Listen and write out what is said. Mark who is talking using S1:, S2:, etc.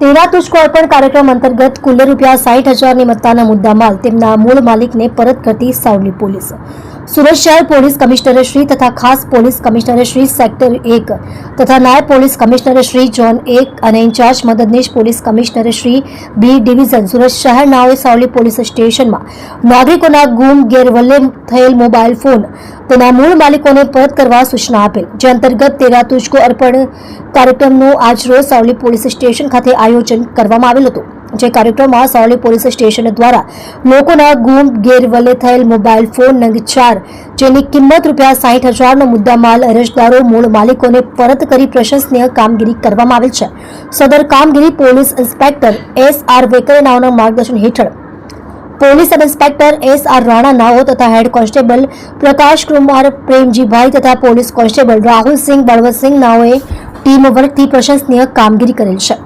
S1: તેરા તુષ્કો અર્પણ કાર્યક્રમ અંતર્ગત કુલ રૂપિયા સાઠ હજારની મત્તાના મુદ્દામાલ તેમના મૂળ માલિકને પરત કરતી સાવલી પોલીસ. સુરત શહેર પોલીસ કમિશનર શ્રી તથા ખાસ પોલીસ કમિશનરશ્રી સેક્ટર એક તથા નાયબ પોલીસ કમિશનરશ્રી ઝોન એક અને ઇન્ચાર્જ મદદનીશ પોલીસ કમિશનરશ્રી બી ડિવિઝન. સુરત શહેરનાઓએ સાવલી પોલીસ સ્ટેશનમાં નાગરિકોના ગુમ, ગેરવલ્લે થયેલ મોબાઈલ ફોન તેના મૂળ માલિકોને પરત કરવા સૂચના આપેલ. જે અંતર્ગત તેરા તુજકો અર્પણ કાર્યક્રમનું આજરોજ સાવલી પોલીસ સ્ટેશન ખાતે આયોજન કરવામાં આવેલ હતું. જે કાર્યક્રમમાં સાવલી પોલીસ સ્ટેશન દ્વારા લોકોના ગુમ, ગેરવલે થયેલ મોબાઈલ ફોન નંગ ચાર, જેની કિંમત રૂપિયા સાઠ હજારનો મુદ્દામાલ, અરજદારો, મૂળ માલિકોને પરત કરી પ્રશંસનીય કામગીરી કરવામાં આવેલ છે. સદર કામગીરી પોલીસ ઇન્સ્પેક્ટર એસ આર વેકરનાઓના માર્ગદર્શન હેઠળ police sub inspector S R Rana નાઓ તથા હેડ કોન્સ્ટેબલ પ્રકાશ કુમાર પ્રેમજીભાઈ તથા પોલીસ કોન્સ્ટેબલ રાહુલ સિંહ બળવતસિંહ નાઓએ ટીમ વર્કથી પ્રશંસનીય કામગીરી કરેલ છે.